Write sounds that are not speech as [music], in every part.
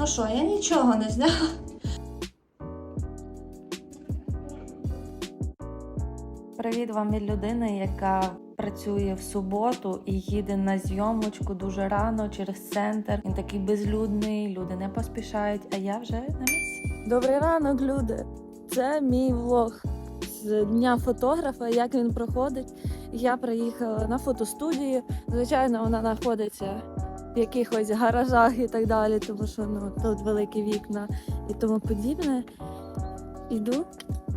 Ну що, я нічого не зняла. Привіт вам від людини, яка працює в суботу і їде на зйомочку дуже рано через центр. Він такий безлюдний, люди не поспішають, а я вже на місці. Добрий ранок, люди! Це мій влог з дня фотографа, як він проходить. Я приїхала на фотостудію. Звичайно, вона знаходиться в якихось гаражах і так далі, тому що ну, тут великі вікна і тому подібне. Іду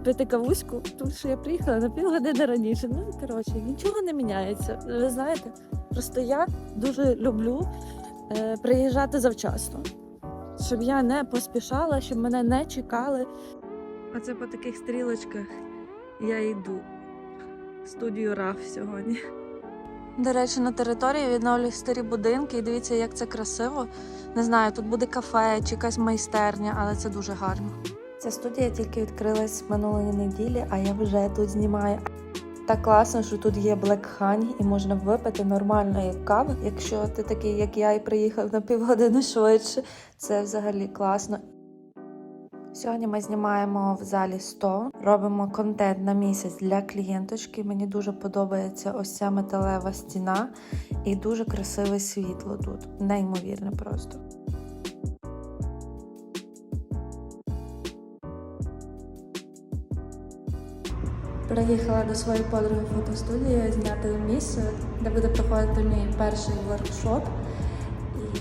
пити кавуську, тому що я приїхала на півгодини раніше. Ну, коротше, нічого не міняється. Ви знаєте, просто я дуже люблю е, приїжджати завчасно щоб я не поспішала, щоб мене не чекали. Оце по таких стрілочках я йду в студію РАФ сьогодні. До речі, на території відновлюють старі будинки, і дивіться, як це красиво. Не знаю, тут буде кафе чи якась майстерня, але це дуже гарно. Ця студія тільки відкрилась минулої неділі, а я вже тут знімаю. Так класно, що тут є Honey і можна випити нормальної кави. Якщо ти такий, як я, і приїхав на півгодини швидше, це взагалі класно. Сьогодні ми знімаємо в залі 100, робимо контент на місяць для клієнточки. Мені дуже подобається ось ця металева стіна і дуже красиве світло тут. Неймовірне просто. Приїхала до своєї подруги в фотостудію зняти місце, де буде проходити мій перший воркшоп. І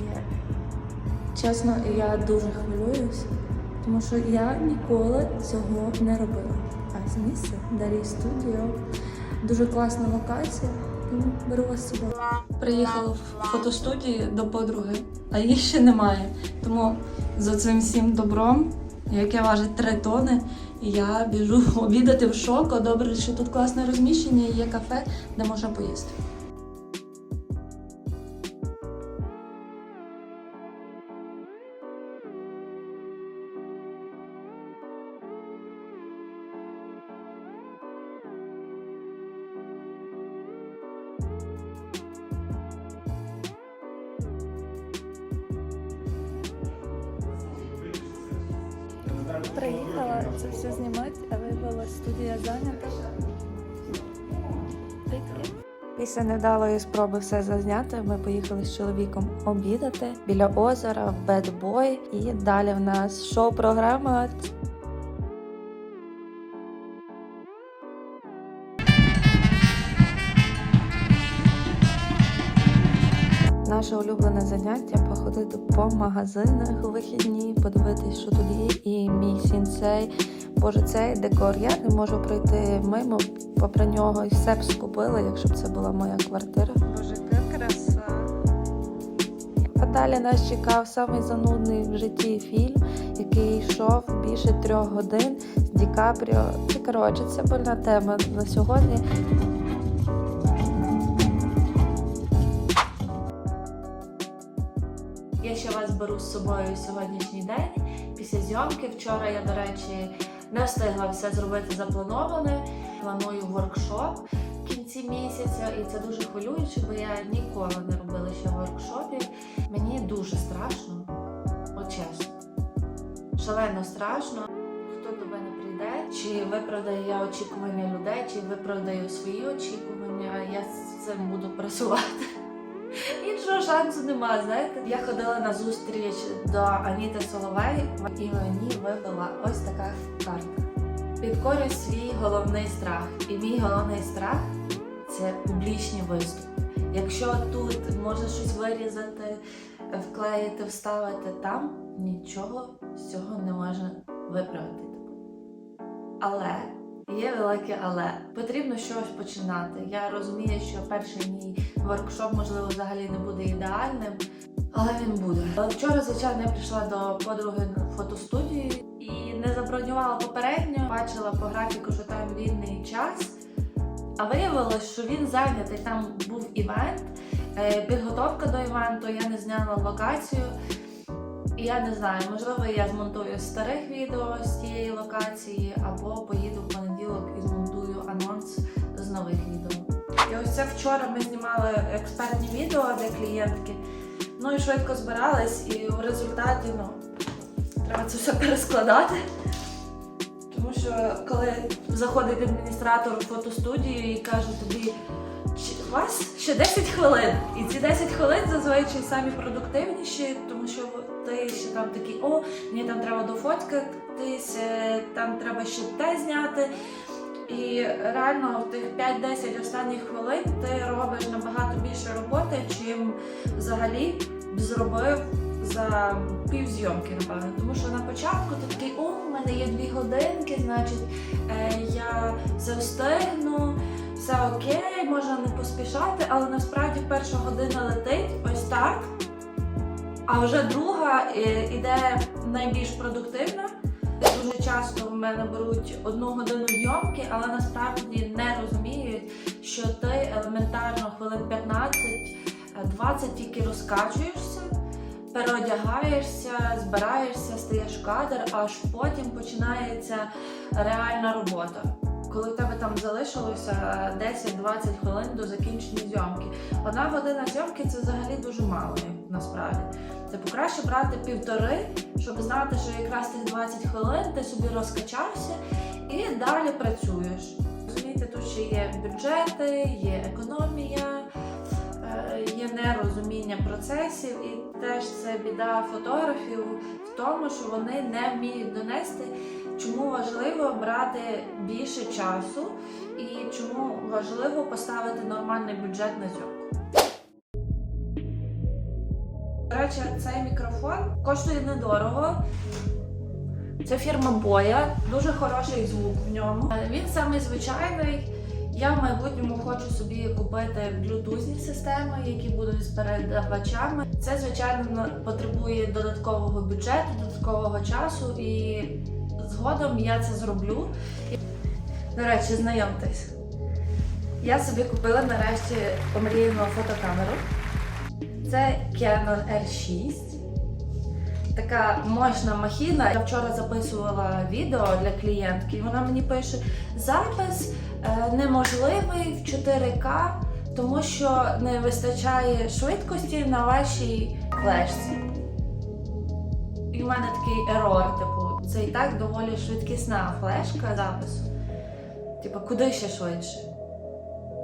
чесно, я дуже хвилююсь, тому що я ніколи цього не робила. А це місце Дарій Студіо. Дуже класна локація. Беру вас з собою. Приїхала в фотостудію до подруги, а її ще немає. Тому за цим всім добром, яке важить 3 тони, я біжу [laughs] обідати в шоко. Добре, що тут класне розміщення і є кафе, де можна поїсти. Приїхала це все знімати, а виявилася студія зайнята. Після невдалої спроби все зазняти, ми поїхали з чоловіком обідати біля озера в Бедбой. І далі в нас шоу-програма. Наше улюблене заняття походити по магазинах у вихідні, подивитись, що тут є. І мій сінцей. Боже, цей декор я не можу пройти мимо попри нього і все б скупила, якщо б це була моя квартира. Боже, яка краса. А далі нас чекав самий занудний в житті фільм, який йшов більше трьох годин з Ді Капріо. І, коротше, це больна тема на сьогодні. Беру з собою сьогоднішній день після зйомки. Вчора я, до речі, не встигла все зробити заплановане. Планую воркшоп в кінці місяця, і це дуже хвилююче, бо я ніколи не робила ще воркшопів. Мені дуже страшно, от чесно. Шалено страшно. Хто до мене прийде, чи виправдаю я очікування людей, чи виправдаю свої очікування, я з цим буду працювати. Іншого шансу нема, знаєте. Я ходила на зустріч до Аніти Соловей, і мені вибила ось така карта. Підкорюй свій головний страх. І мій головний страх це публічні виступи. Якщо тут можна щось вирізати, вклеїти, вставити там, нічого з цього не можна виправити. Але Є велике але потрібно щось починати. Я розумію, що перший мій воркшоп, можливо, взагалі не буде ідеальним, але він буде. Вчора, звичайно, я прийшла до подруги на фотостудію і не забронювала попередньо. Бачила по графіку, що там вільний час. А виявилось, що він зайнятий. Там був івент, е, підготовка до івенту. Я не зняла локацію. Я не знаю, можливо, я змонтую старих відео з тієї локації, або поїду в понеділок і змонтую анонс з нових відео. І ось це вчора ми знімали експертні відео для клієнтки. Ну і швидко збирались, і в результаті ну, Треба це все перескладати. Тому що коли заходить адміністратор у фотостудію і каже тобі, «Чи- у вас ще 10 хвилин. І ці 10 хвилин зазвичай самі продуктивніші, тому що ти ще там такий, о, мені там треба дофоткатись, е, там треба ще те зняти. І реально в тих 5-10 останніх хвилин ти робиш набагато більше роботи, чим взагалі зробив за пів зйомки, напевно. Тому що на початку ти такий, о, у мене є дві годинки, значить е, я все встигну, все окей, можна не поспішати, але насправді перша година летить ось так. А вже друга іде найбільш продуктивна. Дуже часто в мене беруть одну годину зйомки, але насправді не розуміють, що ти елементарно хвилин 15-20 тільки розкачуєшся, переодягаєшся, збираєшся, стаєш кадр, аж потім починається реальна робота. Коли в тебе там залишилося 10-20 хвилин до закінчення зйомки. Одна година зйомки це взагалі дуже мало насправді. Типу краще брати півтори, щоб знати, що якраз тих 20 хвилин ти собі розкачався і далі працюєш. Розумієте, тут ще є бюджети, є економія, е, є нерозуміння процесів, і теж це біда фотографів в тому, що вони не вміють донести, чому важливо брати більше часу і чому важливо поставити нормальний бюджет на зйомку. До речі, цей мікрофон коштує недорого. Це фірма Боя, дуже хороший звук в ньому. Е, Він самий звичайний. Я в майбутньому хочу собі купити блютузні системи, які будуть з передавачами. Це, звичайно, потребує додаткового бюджету, додаткового часу, і згодом я це зроблю. До речі, знайомтесь. Я собі купила нарешті омріяну фотокамеру. Це Canon R6. Така мощна махіна. Я вчора записувала відео для клієнтки, і вона мені пише: запис неможливий в 4К, тому що не вистачає швидкості на вашій флешці. І в мене такий ерор, типу, це і так доволі швидкісна флешка запису. Типу, куди ще швидше?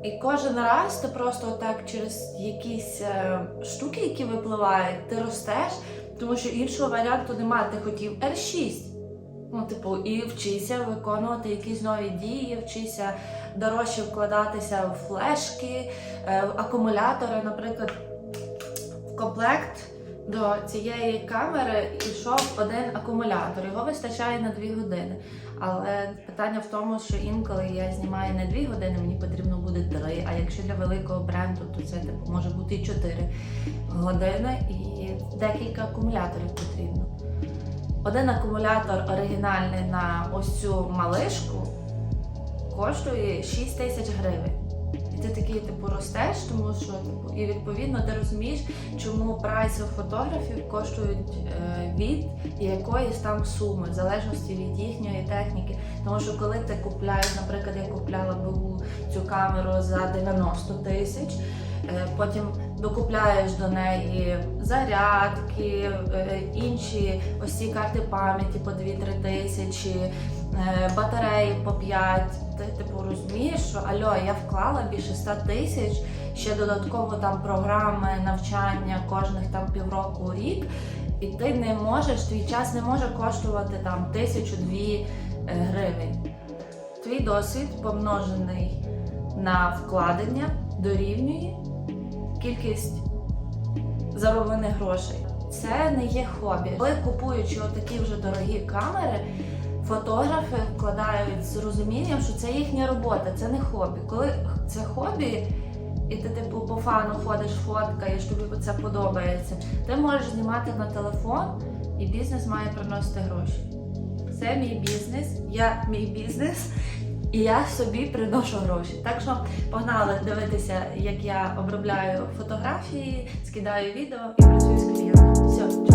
І кожен раз ти просто так через якісь е, штуки, які випливають, ти ростеш, тому що іншого варіанту немає. Ти хотів R6. Ну, типу, і вчися виконувати якісь нові дії, вчися дорожче вкладатися в флешки, е, в акумулятори. Наприклад, в комплект до цієї камери йшов один акумулятор. Його вистачає на 2 години. Але питання в тому, що інколи я знімаю не 2 години, мені потрібно буде 3. А якщо для великого бренду, то це типу може бути і 4 години і декілька акумуляторів потрібно. Один акумулятор оригінальний на ось цю малишку коштує 6 тисяч гривень. І ти такий типу ростеш, тому що типу, і відповідно ти розумієш, чому прайси фотографів коштують е, від якоїсь там суми, в залежності від їхньої техніки. Тому що коли ти купляєш, наприклад, я купляла БУ цю камеру за 90 тисяч, е, потім докупляєш до неї зарядки, е, інші ось ці карти пам'яті по 2-3 тисячі, е, батареї по 5. Ти типу розумієш, що альо, я вклала більше 100 тисяч, ще додатково там програми навчання кожних там півроку рік. І ти не можеш, твій час не може коштувати там тисячу-дві е, гривень. Твій досвід помножений на вкладення дорівнює кількість зароблених грошей. Це не є хобі. Коли купуючи отакі вже дорогі камери, фотографи вкладають з розумінням, що це їхня робота, це не хобі. Коли це хобі, і ти типу по фану ходиш, фоткаєш, тобі це подобається. Ти можеш знімати на телефон, і бізнес має приносити гроші. Це мій бізнес, я мій бізнес, і я собі приношу гроші. Так що погнали дивитися, як я обробляю фотографії, скидаю відео і працюю з клієнтом. Все.